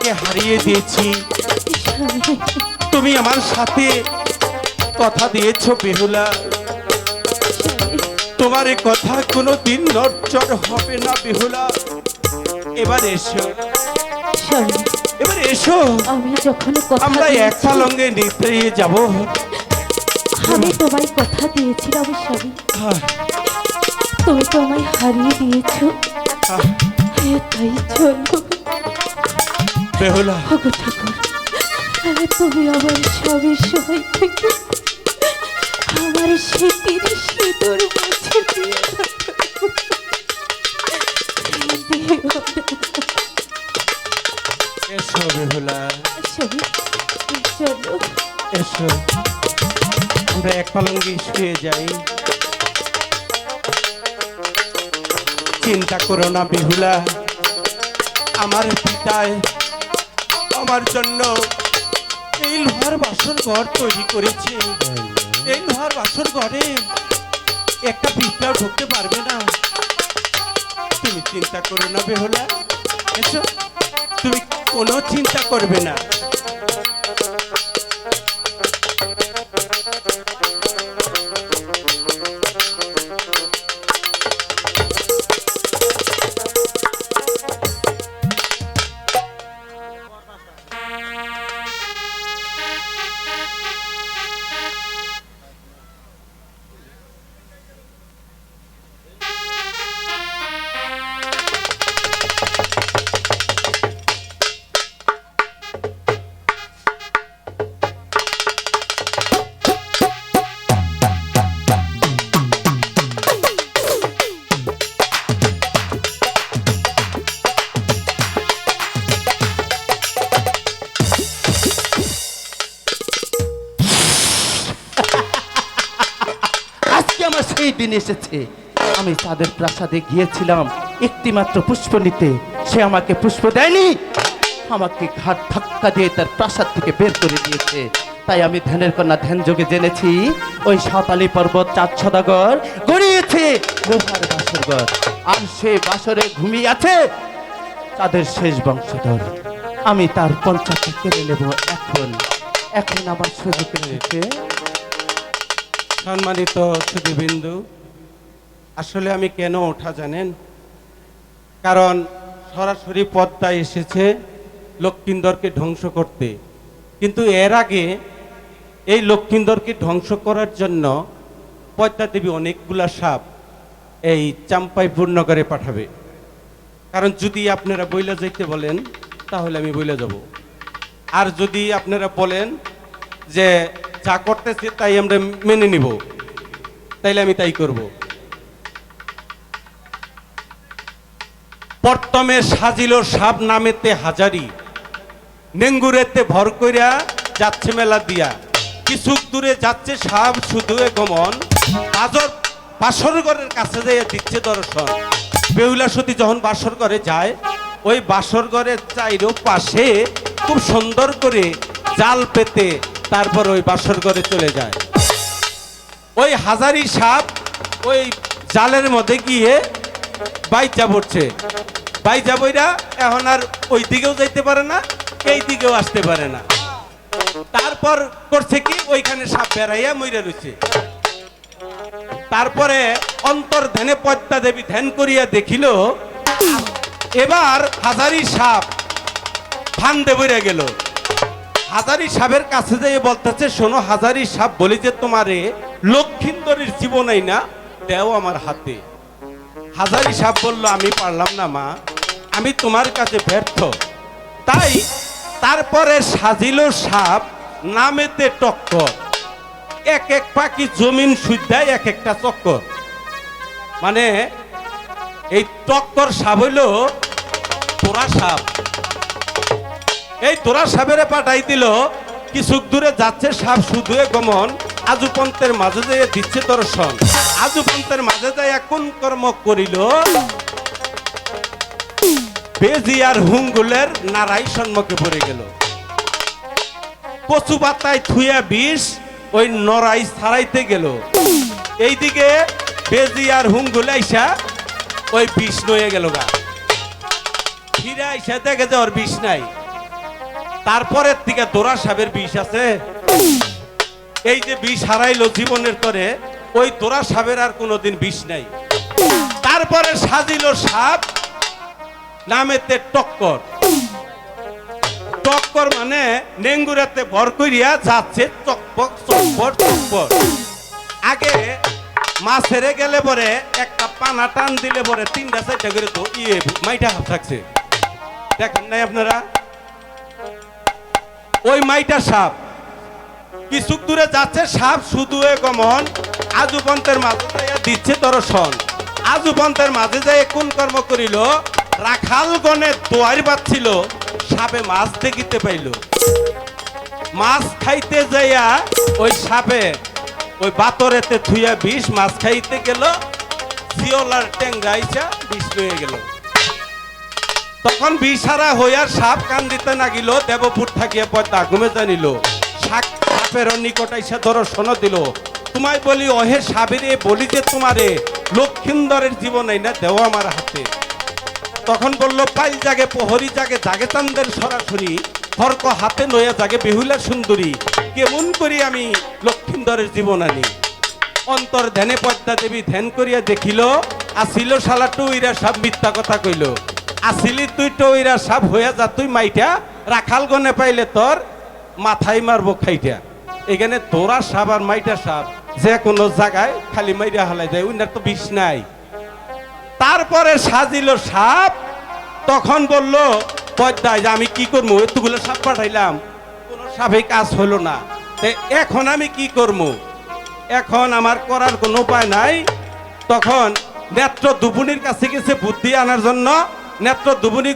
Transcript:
তোমাকে হারিয়ে দিয়েছি। তুমি আমার সাথে কথা দিয়েছ বেহুলা। তোমার এ কথা কোনো দিন নড়চড় হবে না বেহুলা। এবার এসো। এবার এসো। আমি যখন আমরা এক পালঙ্গে নিতে যাব। আমি তোমায় কথা দিয়েছিলাম স্বামী আহ, তুমি তো আমায় হারিয়ে দিয়েছ। তাই চলো। বেহুলা। ওগো ঠাকুর আরে তুমি আমার স্বামীর সহায় থেকে আমার মুছে দিয়ে দাও। দিও এসো। বেহুলা। না। এসো। আমরা এক পালঙ্গে শুয়ে যাই। চিন্তা করো না বেহুলা। আমার পিতায় আমার জন্য। এই লোহার বাসন ঘর তৈরি করেছে। এই লোহার বাসন ঘরে একটা পিঁপড়াও ঢুকতে পারবে না। তুমি চিন্তা করো না বেহলা। এসো, তুমি কোনো চিন্তা করবে না। দিন এসেছে। আমি তাদের প্রাসাদে গিয়েছিলাম, একটিমাত্র পুষ্প নিতে। সে আমাকে পুষ্প দেয়নি। আমাকে ঘাট ধাক্কা দিয়ে তার প্রাসাদ থেকে বের করে দিয়েছে। তাই আমি ধ্যানের কন্যা ধ্যান যোগে জেনেছি, ওই সাতালি পর্বত চাঁদ সদাগর গড়িয়েছে লোহার বাসরগর আর সে বাসরে ঘুমিয়ে আছে তাদের শেষ বংশধর। আমি তার পঞ্চাশে কেড়ে নেব এখন। এখন আমার সুযোগ রয়েছে সম্মানিত সুদীবিন্দু আসলে আমি কেন ওঠা জানেন? কারণ সরাসরি পদ্মায় এসেছে লক্ষিন্দরকে ধ্বংস করতে। কিন্তু এর আগে এই লক্ষিন্দরকে ধ্বংস করার জন্য পদ্মা দেবী অনেকগুলা সাপ এই চাম্পাইপুর নগরে পাঠাবে। কারণ যদি আপনারা বইলা যাইতে বলেন, তাহলে আমি বইলা যাব। আর যদি আপনারা বলেন যে যা করতেছে তাই আমরা মেনে নিব। তাইলে আমি তাই করব। প্রথমে সাজিল সাপ নামেতে হাজারি, নেঙ্গুরেতে ভর কইরা যাচ্ছে মেলা দিয়া। কিছু দূরে যাচ্ছে সাপ শুধু গমন বাজর বাসর ঘরের কাছে যাইয়া দিচ্ছে দর্শন। বেহুলা সতী যখন বাসর ঘরে যায়, ওই বাসর ঘরের চাইরো পাশে খুব সুন্দর করে জাল পেতে তারপর ওই বাসর ঘরে চলে যায়। ওই হাজারি সাপ ওই জালের মধ্যে গিয়ে বাইচা পড়ছে। বাইচা বইরা এখন আর ওই দিকেও যাইতে পারে না, এই দিকেও আসতে পারে না। তারপর করছে কি? ওইখানে সাপ বেড়াইয়া মইরা রয়েছে তারপরে অন্তর ধ্যানে পদ্মা দেবী ধ্যান করিয়া দেখিল, এবার হাজারি সাপ ফান্দে বইরা গেল। হাজারি সাপের কাছে যেয়ে বলতেছে, শোনো, হাজারি সাপ বলি যে তোমারে লক্ষিন্দরের জীবনই না দেও আমার হাতে। হাজারি সাপ বলল, আমি পারলাম না মা, আমি তোমার কাছে ব্যর্থ। তাই তারপরে সাজিল সাপ নামেতে টক্কর। এক এক পাখি জমিন সুদ্ধায় এক একটা চক্কর। মানে এই টক্কর সাপ হইল তোরা সাপ। এই তোরা সাবেরে পাঠাই দিল কিছু দূরে যাচ্ছে সাপ শুধু এ গমন, আজু পন্থের মাঝে যেয়ে দিচ্ছে দর্শন। আজু পন্থের মাঝে যায় কোন কর্ম করিল? বেজি আর হুঙ্গুলের নারাই সম্মুখে পড়ে গেল। কচু পাতায় থুয়া বিষ ওই নরাই ছাড়াইতে গেল। এইদিকে বেজি আর হুঙ্গুল আইসা ওই বিষ নয়ে গেল গা। ফিরে আইসা দেখে যে ওর বিষ নাই। তারপরের দিকে দোরা সাহেবের বিষ আছে। এই যে বিষ হারাইলো জীবনের তরে, ওই দোরা সাহেবের আর কোনোদিন বিষ নাই। তারপরে সাজিল সাপ, নামেতে টক্কর। টক্কর মানে নেঙ্গুরাতে ভর করিয়া যাচ্ছে চকপক চকপর চকপর আগে মাছ হেরে গেলে পরে একটা পানা টান দিলে পরে তিনটা চারটা করে তো ইয়ে মাইটা হাত থাকছে। দেখেন নাই আপনারা? ওই মাইটা সাপ। কিছু দূরে যাচ্ছে? সাপ শুধু গমন। আজু পন্থের মাঝে যাইয়া দিচ্ছে দর্শন। আজু পন্থের মাঝে যাই কোন কর্ম করিল? রাখাল গণে দোয়ার বাচ্ছিল সাপে মাছ দেখিতে পাইল। মাছ খাইতে যাইয়া ওই সাপে ওই বাতরেতে থুইয়া বিষ মাছ খাইতে গেল। জিওলার ট্যাংরা আইসা বিষ লয়ে গেল। তখন বিষারা হইয়ার সাপ কান দিতে নাগিল দেবপুর থাকিয়া পয়তা ঘুমে জানিল। সাপের নিকট আইসা দর্শন দিল। তোমায় বলি, অহে সাবেরে, বলি যে তোমারে, লক্ষিন্দরের জীবন এই না দেও আমার হাতে। তখন বলল, পাইল জাগে, প্রহরী জাগে জাগে চান্দের সরাসরি হরক হাতে নয়া জাগে, বেহুলা সুন্দরী, কেমন করি আমি লক্ষিন্দরের জীবন আনি। অন্তর ধ্যানে পদ্মা দেবী ধ্যান করিয়া দেখিল, আসিল শালা টুইরা সব মিথ্যা কথা কইল। আসিলি তুই টুইরা সাপ হইয়া যা, তুই মাইটা রাখাল গনে পাইলে তোর মাথায় মারবো খাইটা। এখানে তোরা সাপ আর মাইটা সাপ, যে কোনো জায়গায় খালি মাইরা হালাই যায় উনার তো বিষ নাই। তারপরে সাজিল সাপ, তখন বলল পদ্মায় যে আমি কি করব এতগুলো সাপ পাঠাইলাম, কোনো সাপে কাজ হলো না। এখন আমি কি করব এখন আমার করার কোনো উপায় নাই। তখন নেত্র দুপুনির কাছে গেছে বুদ্ধি আনার জন্য নেত্র দুবুনি